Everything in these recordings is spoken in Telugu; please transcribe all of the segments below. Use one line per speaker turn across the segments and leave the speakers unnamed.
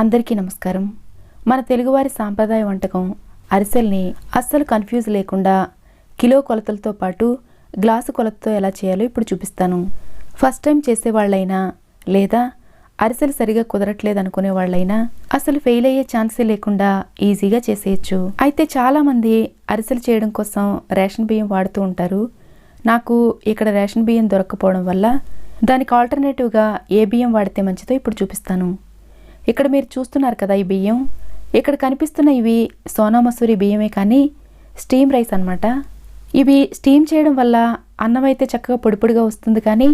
అందరికీ నమస్కారం. మన తెలుగువారి సాంప్రదాయ వంటకం అరిసెల్ని అస్సలు కన్ఫ్యూజ్ లేకుండా కిలో కొలతలతో పాటు గ్లాసు కొలతతో ఎలా చేయాలో ఇప్పుడు చూపిస్తాను. ఫస్ట్ టైం చేసేవాళ్ళైనా లేదా అరిసెలు సరిగా కుదరట్లేదు అనుకునే వాళ్ళైనా అసలు ఫెయిల్ అయ్యే ఛాన్సే లేకుండా ఈజీగా చేసేయచ్చు. అయితే చాలామంది అరిసెలు చేయడం కోసం రేషన్ బియ్యం వాడుతూ ఉంటారు. నాకు ఇక్కడ రేషన్ బియ్యం దొరక్కపోవడం వల్ల దానికి ఆల్టర్నేటివ్గా ఏ బియ్యం వాడితే మంచిదో ఇప్పుడు చూపిస్తాను. ఇక్కడ మీరు చూస్తున్నారు కదా ఈ బియ్యం. ఇక్కడ కనిపిస్తున్న ఇవి సోనా మసూరి బియ్యమే కానీ స్టీమ్ రైస్ అన్నమాట. ఇవి స్టీమ్ చేయడం వల్ల అన్నం అయితే చక్కగా పొడిపొడిగా వస్తుంది కానీ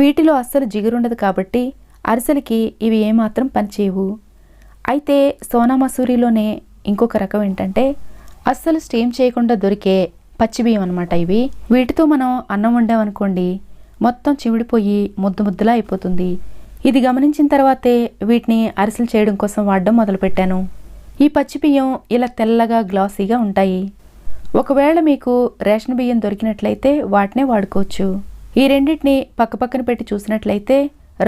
వీటిలో అస్సలు జిగురుండదు కాబట్టి అరిసెలకి ఇవి ఏమాత్రం పనిచేయవు అయితే సోనా మసూరిలోనే ఇంకొక రకం ఏంటంటే అస్సలు స్టీమ్ చేయకుండా దొరికే పచ్చి బియ్యం అనమాట ఇవి. వీటితో మనం అన్నం వండామనుకోండి మొత్తం చిమిడిపోయి ముద్దు ముద్దులా అయిపోతుంది. ఇది గమనించిన తర్వాతే వీటిని అరిసెలు చేయడం కోసం వాడడం మొదలుపెట్టాను. ఈ పచ్చి బియ్యం ఇలా తెల్లగా గ్లాసీగా ఉంటాయి. ఒకవేళ మీకు రేషన్ బియ్యం దొరికినట్లయితే వాటినే వాడుకోవచ్చు. ఈ రెండింటిని పక్కపక్కన పెట్టి చూసినట్లయితే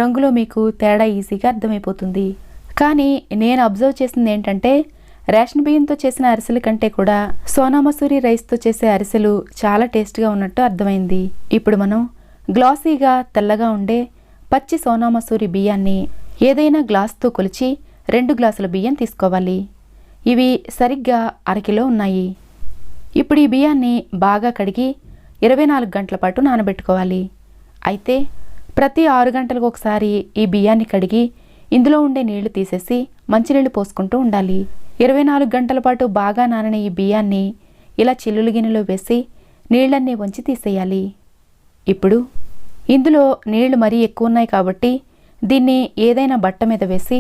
రంగులో మీకు తేడా ఈజీగా అర్థమైపోతుంది. కానీ నేను అబ్జర్వ్ చేసింది ఏంటంటే రేషన్ బియ్యంతో చేసిన అరిసెల కంటే కూడా సోనా మసూరి రైస్తో చేసే అరిసెలు చాలా టేస్ట్గా ఉన్నట్టు అర్థమైంది. ఇప్పుడు మనం గ్లాసీగా తెల్లగా ఉండే పచ్చి సోనా మసూరి బియ్యాన్ని ఏదైనా గ్లాస్తో కొలిచి రెండు గ్లాసుల బియ్యం తీసుకోవాలి. ఇవి సరిగ్గా అరకిలో ఉన్నాయి. ఇప్పుడు ఈ బియ్యాన్ని బాగా కడిగి ఇరవై నాలుగు గంటల పాటు నానబెట్టుకోవాలి. అయితే ప్రతి ఆరు గంటలకు ఒకసారి ఈ బియ్యాన్ని కడిగి ఇందులో ఉండే నీళ్ళు తీసేసి మంచినీళ్ళు పోసుకుంటూ ఉండాలి. ఇరవై నాలుగు గంటల పాటు బాగా నానిన ఈ బియ్యాన్ని ఇలా చిల్లులు గిన్నెలో వేసి నీళ్ళన్నీ వంచి తీసేయాలి. ఇప్పుడు ఇందులో నీళ్ళు మరీ ఎక్కువ ఉన్నాయి కాబట్టి దీన్ని ఏదైనా బట్ట మీద వేసి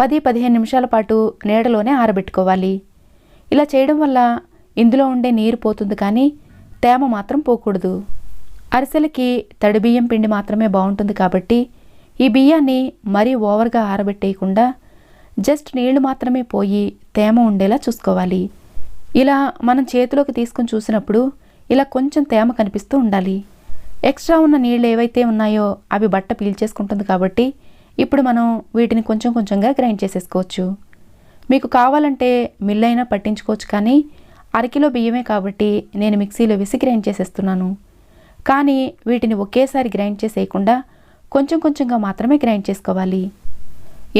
పది పదిహేను నిమిషాల పాటు నీడలోనే ఆరబెట్టుకోవాలి. ఇలా చేయడం వల్ల ఇందులో ఉండే నీరు పోతుంది కానీ తేమ మాత్రం పోకూడదు. అరిసెలకి తడి బియ్యం పిండి మాత్రమే బాగుంటుంది కాబట్టి ఈ బియ్యాన్ని మరీ ఓవర్గా ఆరబెట్టేయకుండా జస్ట్ నీళ్ళు మాత్రమే పోయి తేమ ఉండేలా చూసుకోవాలి. ఇలా మనం చేతిలోకి తీసుకుని చూసినప్పుడు ఇలా కొంచెం తేమ కనిపిస్తూ ఉండాలి. ఎక్స్ట్రా ఉన్న నీళ్ళు ఏవైతే ఉన్నాయో అవి బట్ట పీల్చేసుకుంటుంది కాబట్టి ఇప్పుడు మనం వీటిని కొంచెం కొంచెంగా గ్రైండ్ చేసేసుకోవచ్చు. మీకు కావాలంటే మిల్ అయినా పట్టించుకోవచ్చు కానీ అరకిలో బియ్యమే కాబట్టి నేను మిక్సీలో వేసి గ్రైండ్ చేసేస్తున్నాను. కానీ వీటిని ఒకేసారి గ్రైండ్ చేసేయకుండా కొంచెం కొంచెంగా మాత్రమే గ్రైండ్ చేసుకోవాలి.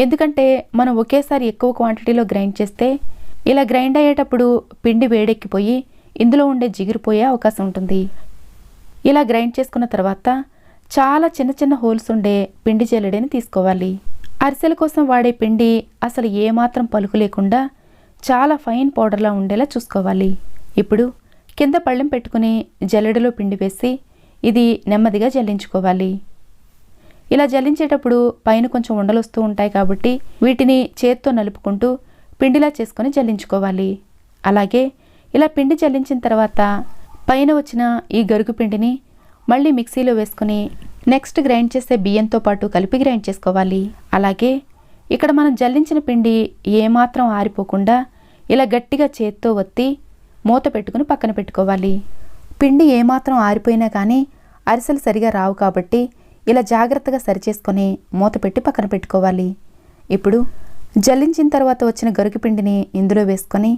ఎందుకంటే మనం ఒకేసారి ఎక్కువ క్వాంటిటీలో గ్రైండ్ చేస్తే ఇలా గ్రైండ్ అయ్యేటప్పుడు పిండి వేడెక్కిపోయి ఇందులో ఉండే జిగిరిపోయే అవకాశం ఉంటుంది. ఇలా గ్రైండ్ చేసుకున్న తర్వాత చాలా చిన్న చిన్న హోల్స్ ఉండే పిండి జల్లెడని తీసుకోవాలి. అరిసెల కోసం వాడే పిండి అసలు ఏమాత్రం పలుకు లేకుండా చాలా ఫైన్ పౌడర్లా ఉండేలా చూసుకోవాలి. ఇప్పుడు కింద పళ్ళెం పెట్టుకుని జల్లెడలో పిండి వేసి ఇది నెమ్మదిగా జల్లించుకోవాలి. ఇలా జల్లించేటప్పుడు పైన కొంచెం ఉండలు వస్తూ ఉంటాయి కాబట్టి వీటిని చేత్తో నలుపుకుంటూ పిండిలా చేసుకొని జల్లించుకోవాలి. అలాగే ఇలా పిండి జల్లించిన తర్వాత పైన వచ్చిన ఈ గరుగు పిండిని మళ్ళీ మిక్సీలో వేసుకుని నెక్స్ట్ గ్రైండ్ చేసే బియ్యంతో పాటు కలిపి గ్రైండ్ చేసుకోవాలి. అలాగే ఇక్కడ మనం జల్లించిన పిండి ఏమాత్రం ఆరిపోకుండా ఇలా గట్టిగా చేత్తో ఒత్తి మూత పెట్టుకుని పక్కన పెట్టుకోవాలి. పిండి ఏమాత్రం ఆరిపోయినా కానీ అరిసెలు సరిగా రావు కాబట్టి ఇలా జాగ్రత్తగా సరిచేసుకొని మూత పెట్టి పక్కన పెట్టుకోవాలి. ఇప్పుడు జల్లించిన తర్వాత వచ్చిన గరుకు పిండిని ఇందులో వేసుకొని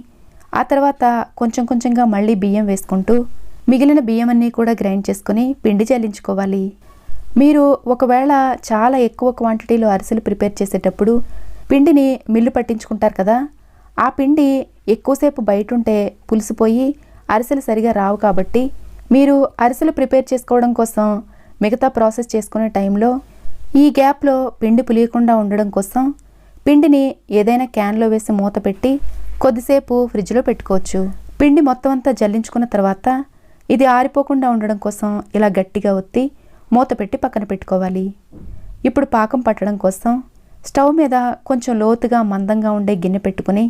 ఆ తర్వాత కొంచెం కొంచెంగా మళ్ళీ బియ్యం వేసుకుంటూ మిగిలిన బియ్యం అన్నీ కూడా గ్రైండ్ చేసుకొని పిండి జల్లించుకోవాలి. మీరు ఒకవేళ చాలా ఎక్కువ క్వాంటిటీలో అరిసెలు ప్రిపేర్ చేసేటప్పుడు పిండిని మిల్లు పట్టించుకుంటారు కదా ఆ పిండి ఎక్కువసేపు బయట ఉంటే పులిసిపోయి అరిసెలు సరిగా రావు కాబట్టి మీరు అరిసెలు ప్రిపేర్ చేసుకోవడం కోసం మిగతా ప్రాసెస్ చేసుకునే టైంలో ఈ గ్యాప్లో పిండి పులియకుండా ఉండడం కోసం పిండిని ఏదైనా క్యాన్లో వేసి మూత పెట్టి కొద్దిసేపు ఫ్రిడ్జ్లో పెట్టుకోవచ్చు. పిండి మొత్తం అంతా జల్లించుకున్న తర్వాత ఇది ఆరిపోకుండా ఉండడం కోసం ఇలా గట్టిగా ఒత్తి మూత పెట్టి పక్కన పెట్టుకోవాలి. ఇప్పుడు పాకం పట్టడం కోసం స్టవ్ మీద కొంచెం లోతుగా మందంగా ఉండే గిన్నె పెట్టుకుని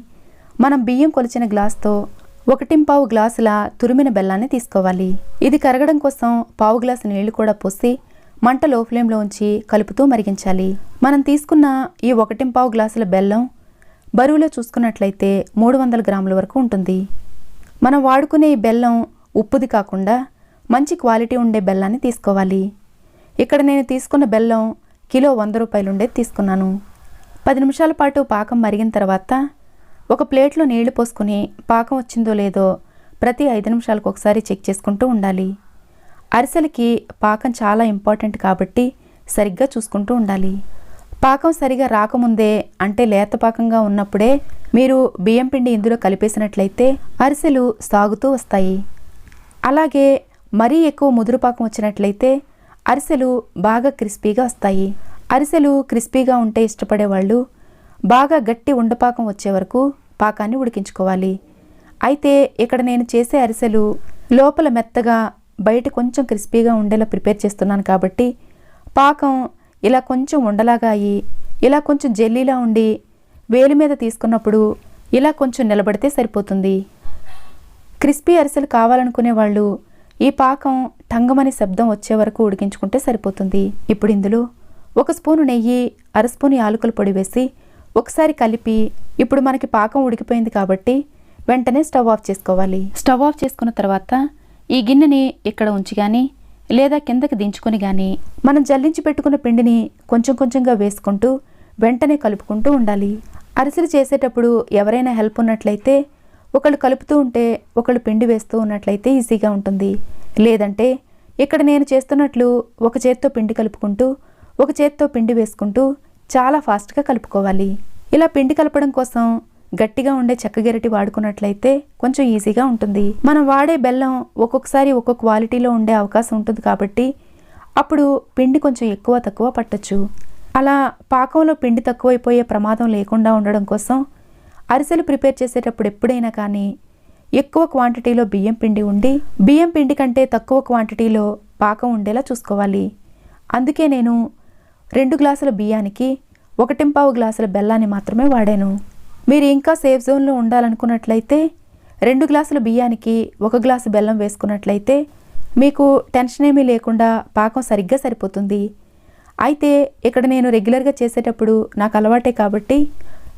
మనం బియ్యం కొలిచిన గ్లాస్తో ఒకటింపావు గ్లాసుల తురిమిన బెల్లాన్ని తీసుకోవాలి. ఇది కరగడం కోసం పావు గ్లాసు నీళ్ళు కూడా పోసి మంట లో ఫ్లేమ్లో ఉంచి కలుపుతూ మరిగించాలి. మనం తీసుకున్న ఈ ఒకటింపావు గ్లాసుల బెల్లం బరువులో చూసుకున్నట్లయితే మూడు వందల గ్రాముల వరకు ఉంటుంది. మనం వాడుకునే ఈ బెల్లం ఉప్పుది కాకుండా మంచి క్వాలిటీ ఉండే బెల్లాన్ని తీసుకోవాలి. ఇక్కడ నేను తీసుకున్న బెల్లం కిలో వంద రూపాయలు ఉండేది తీసుకున్నాను. పది నిమిషాల పాటు పాకం మరిగిన తర్వాత ఒక ప్లేట్లో నీళ్ళు పోసుకుని పాకం వచ్చిందో లేదో ప్రతి ఐదు నిమిషాలకు ఒకసారి చెక్ చేసుకుంటూ ఉండాలి. అరిసెలకి పాకం చాలా ఇంపార్టెంట్ కాబట్టి సరిగ్గా చూసుకుంటూ ఉండాలి. పాకం సరిగా రాకముందే అంటే లేత పాకంగా ఉన్నప్పుడే మీరు బియ్యం పిండి ఇందులో కలిపేసినట్లయితే అరిసెలు సాగుతూ వస్తాయి. అలాగే మరీ ఎక్కువ ముదురు పాకం వచ్చినట్లయితే అరిసెలు బాగా క్రిస్పీగా వస్తాయి. అరిసెలు క్రిస్పీగా ఉంటే ఇష్టపడే వాళ్ళు బాగా గట్టి ఉండపాకం వచ్చే వరకు పాకాన్ని ఉడికించుకోవాలి. అయితే ఇక్కడ నేను చేసే అరిసెలు లోపల మెత్తగా బయట కొంచెం క్రిస్పీగా ఉండేలా ప్రిపేర్ చేస్తున్నాను కాబట్టి పాకం ఇలా కొంచెం ఉండలాగా అయ్యి ఇలా కొంచెం జెల్లీలా ఉండి వేలి మీద తీసుకున్నప్పుడు ఇలా కొంచెం నిలబడితే సరిపోతుంది. క్రిస్పీ అరిసెలు కావాలనుకునే వాళ్ళు ఈ పాకం టంగమని శబ్దం వచ్చే వరకు ఉడికించుకుంటే సరిపోతుంది. ఇప్పుడు ఇందులో ఒక స్పూను నెయ్యి అర స్పూను యాలకుల పొడి వేసి ఒకసారి కలిపి ఇప్పుడు మనకి పాకం ఉడికిపోయింది కాబట్టి వెంటనే స్టవ్ ఆఫ్ చేసుకోవాలి. స్టవ్ ఆఫ్ చేసుకున్న తర్వాత ఈ గిన్నెని ఇక్కడ ఉంచి కానీ లేదా కిందకి దించుకొని కానీ మనం జల్లించి పెట్టుకున్న పిండిని కొంచెం కొంచెంగా వేసుకుంటూ వెంటనే కలుపుకుంటూ ఉండాలి. అరిసెలు చేసేటప్పుడు ఎవరైనా హెల్ప్ ఉన్నట్లయితే ఒకళ్ళు కలుపుతూ ఉంటే ఒకళ్ళు పిండి వేస్తూ ఉన్నట్లయితే ఈజీగా ఉంటుంది. లేదంటే ఇక్కడ నేను చేస్తున్నట్లు ఒక చేత్తో పిండి కలుపుకుంటూ ఒక చేత్తో పిండి వేసుకుంటూ చాలా ఫాస్ట్గా కలుపుకోవాలి. ఇలా పిండి కలపడం కోసం గట్టిగా ఉండే చెక్క గెరటి వాడుకున్నట్లయితే కొంచెం ఈజీగా ఉంటుంది. మనం వాడే బెల్లం ఒక్కొక్కసారి ఒక్కొక్క క్వాలిటీలో ఉండే అవకాశం ఉంటుంది కాబట్టి అప్పుడు పిండి కొంచెం ఎక్కువ తక్కువ పట్టచ్చు. అలా పాకంలో పిండి తక్కువైపోయే ప్రమాదం లేకుండా ఉండడం కోసం అరిసెలు ప్రిపేర్ చేసేటప్పుడు ఎప్పుడైనా కానీ ఎక్కువ క్వాంటిటీలో బియ్యం పిండి ఉండి బియ్యం పిండి కంటే తక్కువ క్వాంటిటీలో పాకం ఉండేలా చూసుకోవాలి. అందుకే నేను రెండు గ్లాసుల బియ్యానికి ఒకటింపావు గ్లాసుల బెల్లాన్ని మాత్రమే వాడాను. మీరు ఇంకా సేఫ్ జోన్లో ఉండాలనుకున్నట్లయితే రెండు గ్లాసుల బియ్యానికి ఒక గ్లాసు బెల్లం వేసుకున్నట్లయితే మీకు టెన్షన్ ఏమీ లేకుండా పాకం సరిగ్గా సరిపోతుంది. అయితే ఇక్కడ నేను రెగ్యులర్గా చేసేటప్పుడు నాకు అలవాటే కాబట్టి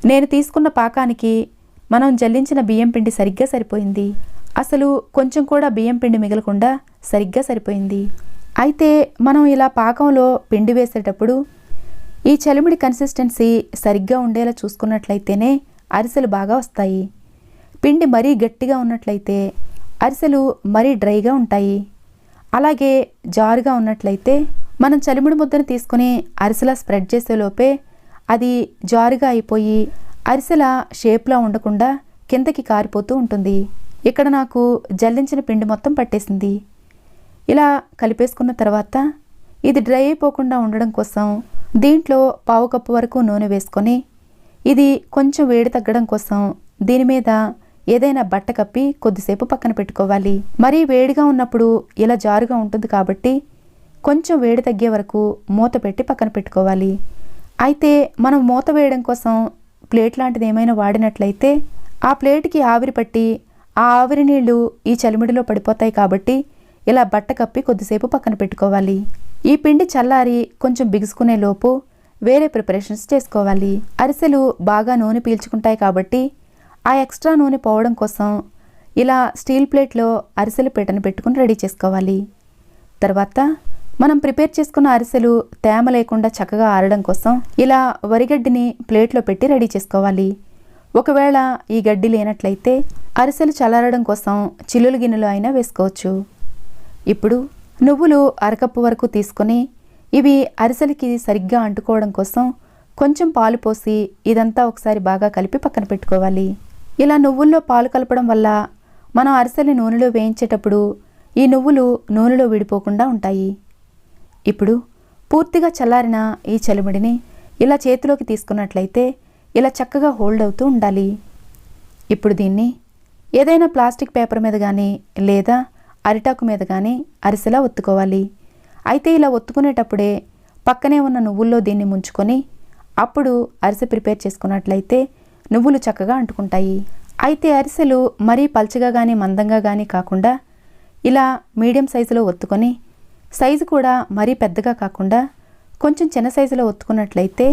నేను తీసుకున్న పాకానికి మనం జల్లించిన బియ్యం పిండి సరిగ్గా సరిపోయింది. అసలు కొంచెం కూడా బియ్యం పిండి మిగలకుండా సరిగ్గా సరిపోయింది. అయితే మనం ఇలా పాకంలో పిండి వేసేటప్పుడు ఈ చలిమిడి కన్సిస్టెన్సీ సరిగ్గా ఉండేలా చూసుకున్నట్లయితేనే అరిసెలు బాగా వస్తాయి. పిండి మరీ గట్టిగా ఉన్నట్లయితే అరిసెలు మరీ డ్రైగా ఉంటాయి. అలాగే జారుగా ఉన్నట్లయితే మనం చలిమిడి ముద్దను తీసుకుని అరిసెలా స్ప్రెడ్ చేసేలోపే అది జారుగా అయిపోయి అరిసెల షేప్లా ఉండకుండా కిందకి కారిపోతూ ఉంటుంది. ఇక్కడ నాకు జల్లించిన పిండి మొత్తం పట్టేసింది. ఇలా కలిపేసుకున్న తర్వాత ఇది డ్రై అయిపోకుండా ఉండడం కోసం దీంట్లో పావు కప్పు వరకు నూనె వేసుకొని ఇది కొంచెం వేడి తగ్గడం కోసం దీని మీద ఏదైనా బట్ట కప్పి కొద్దిసేపు పక్కన పెట్టుకోవాలి. మరీ వేడిగా ఉన్నప్పుడు ఇలా జారుగా ఉంటుంది కాబట్టి కొంచెం వేడి తగ్గే వరకు మూత పెట్టి పక్కన పెట్టుకోవాలి. అయితే మనం మూత వేయడం కోసం ప్లేట్ లాంటిది ఏమైనా వాడినట్లయితే ఆ ప్లేట్కి ఆవిరి పట్టి ఆ ఆవిరి నీళ్ళు ఈ చలిమిడిలో పడిపోతాయి కాబట్టి ఇలా బట్ట కప్పి కొద్దిసేపు పక్కన పెట్టుకోవాలి. ఈ పిండి చల్లారి కొంచెం బిగుసుకునే లోపు వేరే ప్రిపరేషన్స్ చేసుకోవాలి. అరిసెలు బాగా నూనె పీల్చుకుంటాయి కాబట్టి ఆ ఎక్స్ట్రా నూనె పోవడం కోసం ఇలా స్టీల్ ప్లేట్లో అరిసెలు పీటను పెట్టుకుని రెడీ చేసుకోవాలి. తర్వాత మనం ప్రిపేర్ చేసుకున్న అరిసెలు తేమ లేకుండా చక్కగా ఆరడం కోసం ఇలా వరిగడ్డిని ప్లేట్లో పెట్టి రెడీ చేసుకోవాలి. ఒకవేళ ఈ గడ్డి లేనట్లయితే అరిసెలు చల్లారడం కోసం చిల్లులు గిన్నెలు అయినా వేసుకోవచ్చు. ఇప్పుడు నువ్వులు అరకప్పు వరకు తీసుకొని ఇవి అరిసెలకి సరిగ్గా అంటుకోవడం కోసం కొంచెం పాలు పోసి ఇదంతా ఒకసారి బాగా కలిపి పక్కన పెట్టుకోవాలి. ఇలా నువ్వుల్లో పాలు కలపడం వల్ల మనం అరిసెలు నూనెలో వేయించేటప్పుడు ఈ నువ్వులు నూనెలో విడిపోకుండా ఉంటాయి. ఇప్పుడు పూర్తిగా చల్లారిన ఈ చలిముడిని ఇలా చేతిలోకి తీసుకున్నట్లయితే ఇలా చక్కగా హోల్డ్ అవుతూ ఉండాలి. ఇప్పుడు దీన్ని ఏదైనా ప్లాస్టిక్ పేపర్ మీద కానీ లేదా అరిటాకు మీద కానీ అరిసెలా ఒత్తుకోవాలి. అయితే ఇలా ఒత్తుకునేటప్పుడే పక్కనే ఉన్న నువ్వుల్లో దీన్ని ముంచుకొని అప్పుడు అరిసె ప్రిపేర్ చేసుకున్నట్లయితే నువ్వులు చక్కగా అంటుకుంటాయి. అయితే అరిసెలు మరీ పల్చగా కానీ మందంగా కానీ కాకుండా ఇలా మీడియం సైజులో ఒత్తుకొని సైజు కూడా మరీ పెద్దగా కాకుండా కొంచెం చిన్న సైజులో ఒత్తుకున్నట్లయితే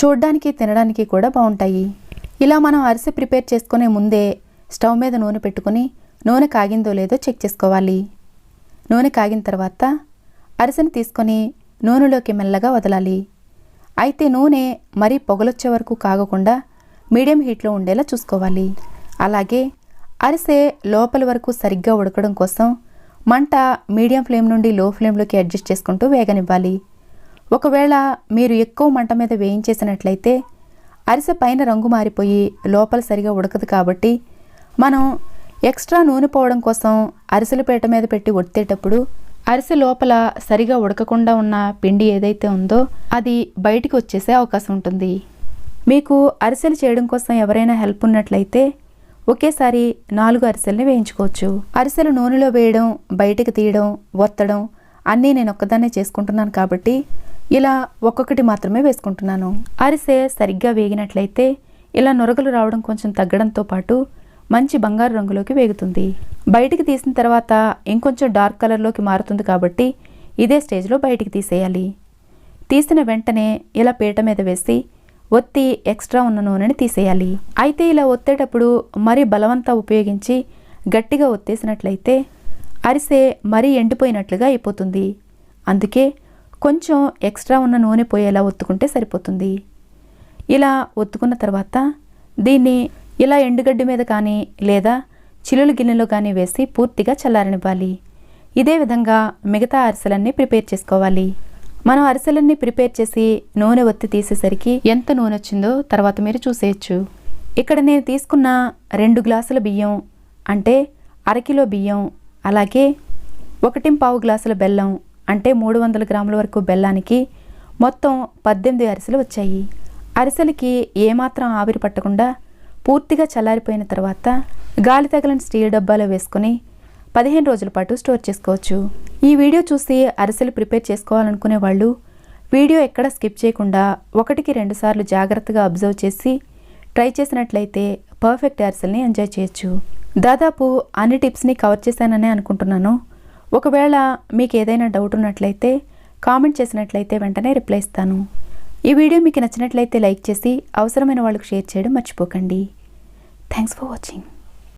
చూడ్డానికి తినడానికి కూడా బాగుంటాయి. ఇలా మనం అరిసె ప్రిపేర్ చేసుకునే ముందే స్టవ్ మీద నూనె పెట్టుకుని నూనె కాగిందో లేదో చెక్ చేసుకోవాలి. నూనె కాగిన తర్వాత అరిసెను తీసుకొని నూనెలోకి మెల్లగా వదలాలి. అయితే నూనె మరీ పొగలొచ్చే వరకు కాగకుండా మీడియం హీట్లో ఉండేలా చూసుకోవాలి. అలాగే అరిసె లోపల వరకు సరిగ్గా ఉడకడం కోసం మంట మీడియం ఫ్లేమ్ నుండి లో ఫ్లేమ్లోకి అడ్జస్ట్ చేసుకుంటూ వేగనివ్వాలి. ఒకవేళ మీరు ఎక్కువ మంట మీద వేయించేసినట్లయితే అరిసె పైన రంగు మారిపోయి లోపల సరిగా ఉడకదు కాబట్టి మనం ఎక్స్ట్రా నూనె పోవడం కోసం అరిసెల పీట మీద పెట్టి ఒత్తేటప్పుడు అరిసె లోపల సరిగా ఉడకకుండా ఉన్న పిండి ఏదైతే ఉందో అది బయటికి వచ్చేసే అవకాశం ఉంటుంది. మీకు అరిసెలు చేయడం కోసం ఎవరైనా హెల్ప్ ఉన్నట్లయితే ఒకేసారి నాలుగు అరిసెల్ని వేయించుకోవచ్చు. అరిసెలు నూనెలో వేయడం బయటకు తీయడం ఒత్తడం అన్నీ నేను ఒక్కదాన్నే చేసుకుంటున్నాను కాబట్టి ఇలా ఒక్కొక్కటి మాత్రమే వేసుకుంటున్నాను. అరిసె సరిగ్గా వేగినట్లయితే ఇలా నొరగలు రావడం కొంచెం తగ్గడంతో పాటు మంచి బంగారు రంగులోకి వేగుతుంది. బయటికి తీసిన తర్వాత ఇంకొంచెం డార్క్ కలర్లోకి మారుతుంది కాబట్టి ఇదే స్టేజ్లో బయటికి తీసేయాలి. తీసిన వెంటనే ఇలా పీట మీద వేసి ఒత్తి ఎక్స్ట్రా ఉన్న నూనెని తీసేయాలి. అయితే ఇలా ఒత్తేటప్పుడు మరీ బలవంతా ఉపయోగించి గట్టిగా ఒత్తేసినట్లయితే అరిసె మరీ ఎండిపోయినట్లుగా అయిపోతుంది. అందుకే కొంచెం ఎక్స్ట్రా ఉన్న నూనె పోయేలా ఒత్తుకుంటే సరిపోతుంది. ఇలా ఒత్తుకున్న తర్వాత దీన్ని ఇలా ఎండుగడ్డి మీద కానీ లేదా చిలులు గిన్నెలో కానీ వేసి పూర్తిగా చల్లారనివ్వాలి. ఇదే విధంగా మిగతా అరిసెలన్నీ ప్రిపేర్ చేసుకోవాలి. మనం అరిసెలన్నీ ప్రిపేర్ చేసి నూనె ఒత్తి తీసేసరికి ఎంత నూనె వచ్చిందో తర్వాత మీరు చూసేయచ్చు. ఇక్కడ నేను తీసుకున్న రెండు గ్లాసుల బియ్యం అంటే అరకిలో బియ్యం అలాగే ఒకటి పావు గ్లాసుల బెల్లం అంటే మూడు వందల గ్రాముల వరకు బెల్లానికి మొత్తం పద్దెనిమిది అరిసెలు వచ్చాయి. అరిసెలకి ఏమాత్రం ఆవిరి పట్టకుండా పూర్తిగా చల్లారిపోయిన తర్వాత గాలి తగలని స్టీల్ డబ్బాలో వేసుకొని పదిహేను రోజుల పాటు స్టోర్ చేసుకోవచ్చు. ఈ వీడియో చూసి అరిసెలు ప్రిపేర్ చేసుకోవాలనుకునే వాళ్ళు వీడియో ఎక్కడ స్కిప్ చేయకుండా ఒకటికి రెండుసార్లు జాగ్రత్తగా అబ్జర్వ్ చేసి ట్రై చేసినట్లయితే పర్ఫెక్ట్ అరిసెల్ని ఎంజాయ్ చేయొచ్చు. దాదాపు అన్ని టిప్స్ని కవర్ చేశాననే అనుకుంటున్నాను. ఒకవేళ మీకు ఏదైనా డౌట్ ఉన్నట్లయితే కామెంట్ చేసినట్లయితే వెంటనే రిప్లై ఇస్తాను. ఈ వీడియో మీకు నచ్చినట్లయితే లైక్ చేసి అవసరమైన వాళ్ళకు షేర్ చేయడం మర్చిపోకండి. Thanks for watching.